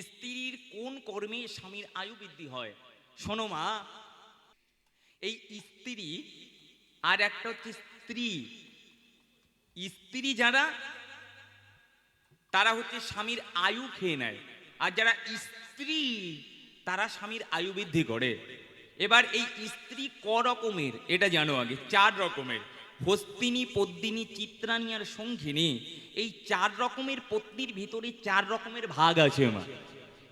স্ত্রীর কোন কর্মে স্বামীর আয়ু বৃদ্ধি হয়? শোনো মা, এই স্ত্রী আর একটা হচ্ছে স্ত্রী। স্ত্রী যারা, তারা হচ্ছে স্বামীর আয়ু খেয়ে নেয়। আর যারা স্ত্রী, তারা স্বামীর আয়ু বৃদ্ধি করে। এবার এই স্ত্রী ক রকমের? এটা জানো আগে, চার রকমের। হস্তিনী, পদ্মিনী চিত্রাণী আর সঙ্গিনী, এই চার রকমের পত্নীর ভিতরে চার রকমের ভাগ আছে আমার।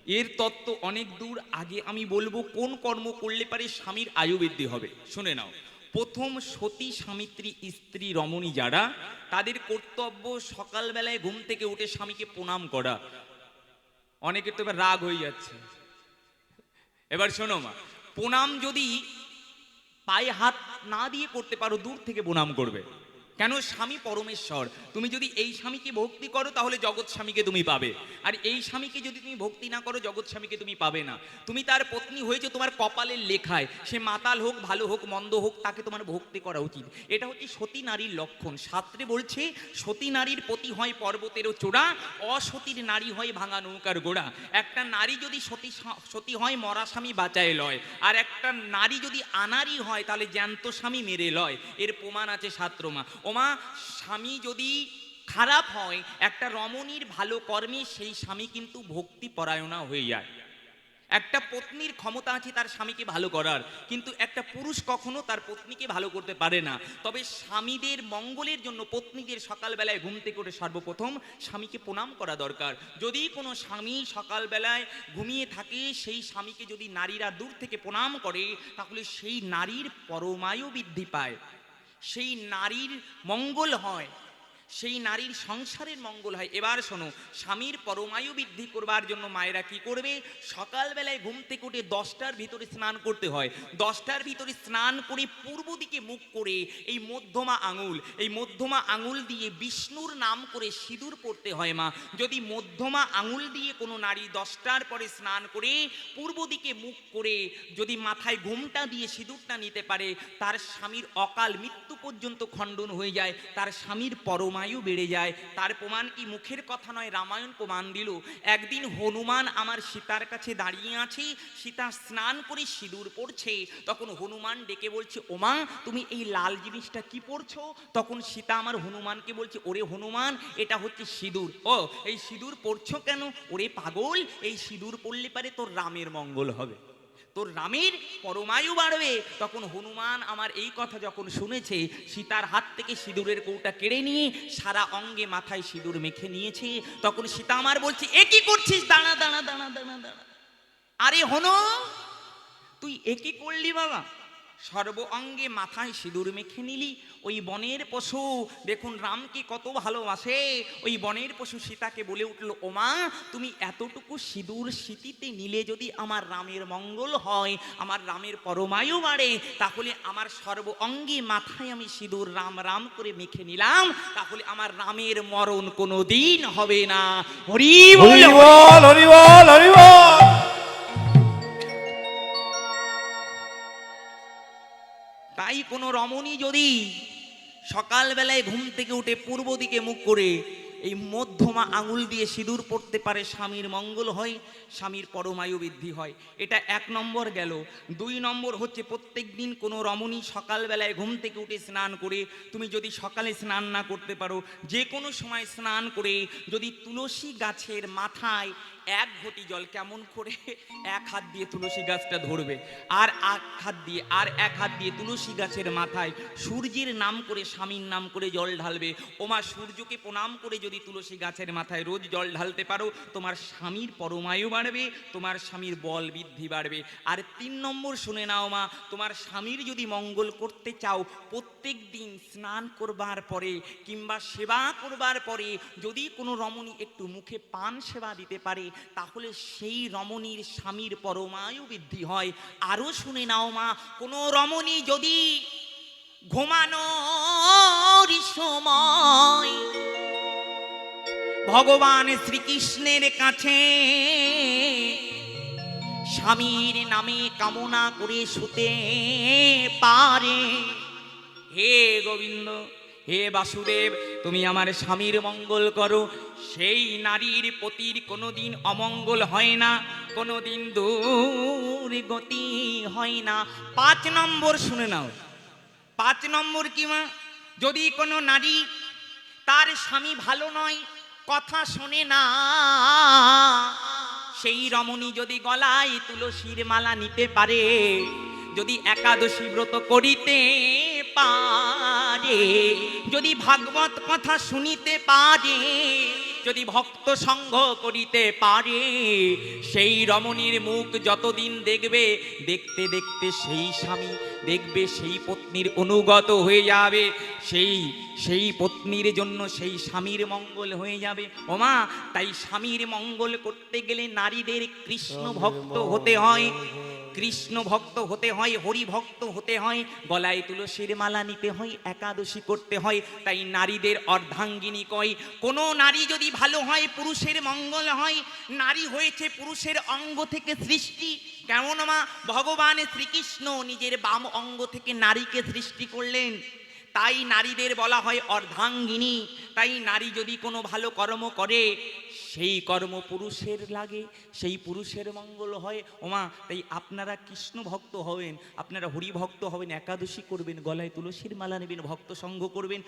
এর তত্ত্ব অনেক দূর, আগে আমি বলব কোন কর্ম করলে পারে স্বামীর আয়ু বৃদ্ধি হবে। শুনে নাও। প্রথম সতী স্বামিত্রী স্ত্রী রমণী যারা, তাদের কর্তব্য সকালবেলায় ঘুম থেকে উঠে স্বামীকে প্রণাম করা। অনেকে তো এবার রাগ হয়ে যাচ্ছে। এবার শোনো মা, প্রণাম যদি পায়ে হাত না দিয়ে করতে পারো দূর থেকে প্রণাম করবে। কেন স্বামী পরমেশ্বর? তুমি যদি এই স্বামীকে ভক্তি করো, তাহলে জগৎ স্বামীকে তুমি পাবে। আর এই স্বামীকে যদি তুমি ভক্তি না করো, জগৎ স্বামীকে তুমি পাবে না। তুমি তার পত্নী হয়েছে তোমার কপালের লেখায়। সে মাতাল হোক, ভালো হোক, মন্দ হোক, তাকে তোমার ভক্তি করা উচিত। এটা হচ্ছে সতী নারীর লক্ষণ। শাস্ত্রে বলছে, সতী নারীর পতি হয় পর্বতেরও চূড়া, অসতীর নারী হয় ভাঙা নৌকার গোড়া। একটা নারী যদি সতী সতী হয়, মরা স্বামী বাঁচায় লয়। আর একটা নারী যদি আনারি হয়, তাহলে জ্যান্ত স্বামী মেরে লয়। এর প্রমাণ আছে শাস্ত্রমা ওমা, স্বামী যদি খারাপ হয়, একটা রমণীর ভালো কর্মে সেই স্বামী কিন্তু ভক্তি পরায়ণা হয়ে যায়। একটা পত্নীর ক্ষমতা আছে তার স্বামীকে ভালো করার, কিন্তু একটা পুরুষ কখনো তার পত্নীকে ভালো করতে পারে না। তবে স্বামীদের মঙ্গলের জন্য পত্নীদের সকালবেলায় ঘুম থেকে উঠে সর্বপ্রথম স্বামীকে প্রণাম করা দরকার। যদি কোনো স্বামী সকালবেলায় ঘুমিয়ে থাকে, সেই স্বামীকে যদি নারীরা দূর থেকে প্রণাম করে, তাহলে সেই নারীর পরমায়ু বৃদ্ধি পায়। সেই নারীর মঙ্গল হয়। সেই নারীর সংসারের মঙ্গল হয়। এবার শোনো, স্বামীর পরমায়ু বৃদ্ধি করবার জন্য মায়েরা কি করবে? সকালবেলায় ঘুম থেকে উঠে দশটার ভিতরে স্নান করতে হয়। দশটার ভিতরে স্নান করে পূর্ব দিকে মুখ করে এই মধ্যমা আঙুল, এই মধ্যমা আঙুল দিয়ে বিষ্ণুর নাম করে সিঁদুর পড়তে হয় মা। যদি মধ্যমা আঙুল দিয়ে কোনো নারী দশটার পরে স্নান করে পূর্ব দিকে মুখ করে যদি মাথায় ঘুমটা দিয়ে সিঁদুরটা নিতে পারে, তার স্বামীর অকাল মৃত্যু পর্যন্ত খণ্ডন হয়ে যায়, তার স্বামীর পরমায়ু বেড়ে যায়। তার প্রমাণ কি মুখের কথা নয়, রামায়ণ প্রমাণ দিল। একদিন হনুমান আমার সীতার কাছে দাঁড়িয়ে আছে, সীতা স্নান করে সিঁদুর পড়ছে। তখন হনুমান ডেকে বলছে, ওমা, তুমি এই লাল জিনিসটা কি পড়ছো? তখন সীতা আমার হনুমানকে বলছে, ওরে হনুমান, এটা হচ্ছে সিঁদুর। ও, এই সিঁদুর পড়ছো কেন? ওরে পাগল, এই সিঁদুর পড়লে পারে তোর রামের মঙ্গল হবে। তোর রামের পরমায়ু বাড়বে। তখন হনুমান আমার এই কথা যখন শুনেছে, সীতার হাত থেকে সিঁদুরের কৌটা কেড়ে নিয়ে সারা অঙ্গে মাথায় সিঁদুর মেখে নিয়েছে। তখন সীতা আমার বলছে, এ কি করছিস? দাঁড়া দাঁড়া দাঁড়া দাঁড়া দাঁড়া। আরে হনু, তুই এ কি করলি বাবা? সর্ব অঙ্গে মাথায় সিঁদুর মেখে নিলি, ওই বনের পশু। দেখুন, রামকে কত ভালোবাসে। ওই বনের পশু সীতাকে বলে উঠল, ওমা, তুমি এতটুকু সিঁদুর স্মৃতিতে নিলে যদি আমার রামের মঙ্গল হয়, আমার রামের পরমায়ু বাড়ে, তাহলে আমার সর্ব অঙ্গে মাথায় আমি সিঁদুর রাম রাম করে মেখে নিলাম, তাহলে আমার রামের মরণ কোনো দিন হবে না। হরি হরি বল হরি বল হরি বল। তাই কোনো রমণী যদি সকালবেলায় ঘুম থেকে উঠে পূর্ব দিকে মুখ করে এই মধ্যমা আঙুল দিয়ে সিঁদুর পড়তে পারে, স্বামীর মঙ্গল হয়, স্বামীর পরমায়ু বৃদ্ধি হয়। এটা এক নম্বর গেল। দুই নম্বর হচ্ছে প্রত্যেক দিন কোনো রমণী সকালবেলায় ঘুম থেকে উঠে স্নান করে, তুমি যদি সকালে স্নান না করতে পারো, যে কোনো সময় স্নান করে যদি তুলসী গাছের মাথায় এক ঘটি জল কেমন করে এক হাত দিয়ে তুলসী গাছটা ধরবে? আর এক হাত দিয়ে, আর এক হাত দিয়ে তুলসী গাছের মাথায় সূর্যের নাম করে স্বামীর নাম করে জল ঢালবে। ওমা, সূর্যকে প্রণাম করে যদি তুলসী গাছের মাথায় রোজ জল ঢালতে পারো, তোমার স্বামীর পরমায়ু বাড়বে, তোমার স্বামীর বল বৃদ্ধি বাড়বে। আর তিন নম্বর শুনে নাও মা, তোমার স্বামীর যদি মঙ্গল করতে চাও, প্রত্যেক দিন স্নান করবার পরে কিংবা সেবা করবার পরে যদি কোনো রমণী একটু মুখে পান সেবা দিতে পারে তাহলে সেই রমণীর স্বামীর পরমায়ু বৃদ্ধি হয়। আরও শুনে নাও মা, কোনো রমণী যদি ঘুমানোর সময় ভগবান শ্রীকৃষ্ণের কাছে স্বামীর নামে কামনা করে শুতে পারে। হে গোবিন্দ হে বাসুদেব, তুমি আমার স্বামীর মঙ্গল করো। সেই নারীর পতির কোনোদিন অমঙ্গল হয় না, কোনোদিন দূর গতি হয় না। পাঁচ নম্বর শুনে নাও। পাঁচ নম্বর কি মা? যদি কোনো নারী তার স্বামী ভালো নয়, কথা শোনে না। সেই রমণী যদি গলায় তুলসীর মালা নিতে পারে, যদি একাদশী ব্রত করিতে পারে যদি ভাগবত কথা শুনিতে পারে যদি ভক্ত সঙ্গ করিতে পারে সেই রমণীর মুখ যতদিন দেখবে দেখতে দেখতে সেই স্বামী দেখবে সেই পত্নীর অনুগত হয়ে যাবে সেই সেই পত্নীর জন্য সেই স্বামীর মঙ্গল হয়ে যাবে। ওমা তাই স্বামীর মঙ্গল করতে গেলে নারীদের কৃষ্ণ ভক্ত হতে হয় কৃষ্ণ ভক্ত হতে হয়, হরি ভক্ত হতে হয়, গলায় তুলসীর মালা নিতে হয়, একাদশী করতে হয়, তাই নারীদের অর্ধাঙ্গিনী কয়। কোনো নারী যদি ভালো হয়, পুরুষের মঙ্গল হয়, নারী হয়েছে পুরুষের অঙ্গ থেকে সৃষ্টি। কেমন মা? ভগবান শ্রীকৃষ্ণ নিজের বাম অঙ্গ থেকে নারীকে সৃষ্টি করলেন। তাই নারীদের বলা হয় অর্ধাঙ্গিনী। তাই নারী যদি কোনো ভালো কর্ম করে, সেই কর্ম পুরুষের লাগে, সেই পুরুষের মঙ্গল হয়। ওমা, তাই আপনারা কৃষ্ণ ভক্ত হবেন, আপনারা হরি ভক্ত হবেন, একাদশী করবেন, গলায় তুলসীর মালা নেবেন, ভক্ত সঙ্গ করবেন।